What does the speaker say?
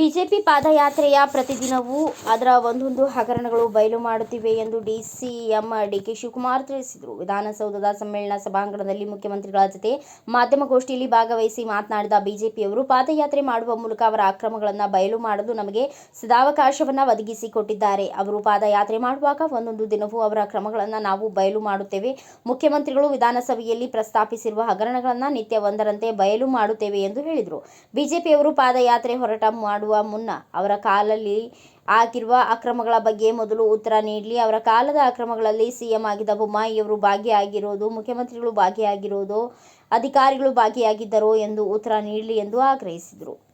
ಪಾದಯಾತ್ರೆಯ ಪ್ರತಿದಿನವೂ ಅದರ ಒಂದೊಂದು ಹಗರಣಗಳು ಬಯಲು ಮಾಡುತ್ತಿವೆ ಎಂದು ಡಿಸಿಎಂ ಡಿಕೆ ಶಿವಕುಮಾರ್ ತಿಳಿಸಿದರು. ವಿಧಾನಸೌಧದ ಸಮ್ಮೇಳನ ಸಭಾಂಗಣದಲ್ಲಿ ಮುಖ್ಯಮಂತ್ರಿಗಳ ಜೊತೆ ಮಾಧ್ಯಮಗೋಷ್ಠಿಯಲ್ಲಿ ಭಾಗವಹಿಸಿ ಮಾತನಾಡಿದ ಬಿಜೆಪಿಯವರು, ಪಾದಯಾತ್ರೆ ಮಾಡುವ ಮೂಲಕ ಅವರ ಅಕ್ರಮಗಳನ್ನು ಬಯಲು ಮಾಡಲು ನಮಗೆ ಸದಾವಕಾಶವನ್ನು ಒದಗಿಸಿಕೊಟ್ಟಿದ್ದಾರೆ. ಅವರು ಪಾದಯಾತ್ರೆ ಮಾಡುವಾಗ ಒಂದೊಂದು ದಿನವೂ ಅವರ ಕ್ರಮಗಳನ್ನು ನಾವು ಬಯಲು ಮಾಡುತ್ತೇವೆ. ಮುಖ್ಯಮಂತ್ರಿಗಳು ವಿಧಾನಸಭೆಯಲ್ಲಿ ಪ್ರಸ್ತಾಪಿಸಿರುವ ಹಗರಣಗಳನ್ನು ನಿತ್ಯ ಒಂದರಂತೆ ಬಯಲು ಮಾಡುತ್ತೇವೆ ಎಂದು ಹೇಳಿದರು. ಬಿಜೆಪಿಯವರು ಪಾದಯಾತ್ರೆ ಹೊರಟ ಮಾಡುವ ಮುನ್ನ ಅವರ ಕಾಲಲ್ಲಿ ಆಗಿರುವ ಅಕ್ರಮಗಳ ಬಗ್ಗೆ ಮೊದಲು ಉತ್ತರ ನೀಡಲಿ. ಅವರ ಕಾಲದ ಅಕ್ರಮಗಳಲ್ಲಿ ಸಿಎಂ ಆಗಿದ್ದ ಬೊಮ್ಮಾಯಿಯವರು ಭಾಗಿಯಾಗಿರೋದು, ಮುಖ್ಯಮಂತ್ರಿಗಳು ಭಾಗಿಯಾಗಿರೋದು, ಅಧಿಕಾರಿಗಳು ಭಾಗಿಯಾಗಿದ್ದರು ಎಂದು ಉತ್ತರ ನೀಡಲಿ ಎಂದು ಆಗ್ರಹಿಸಿದರು.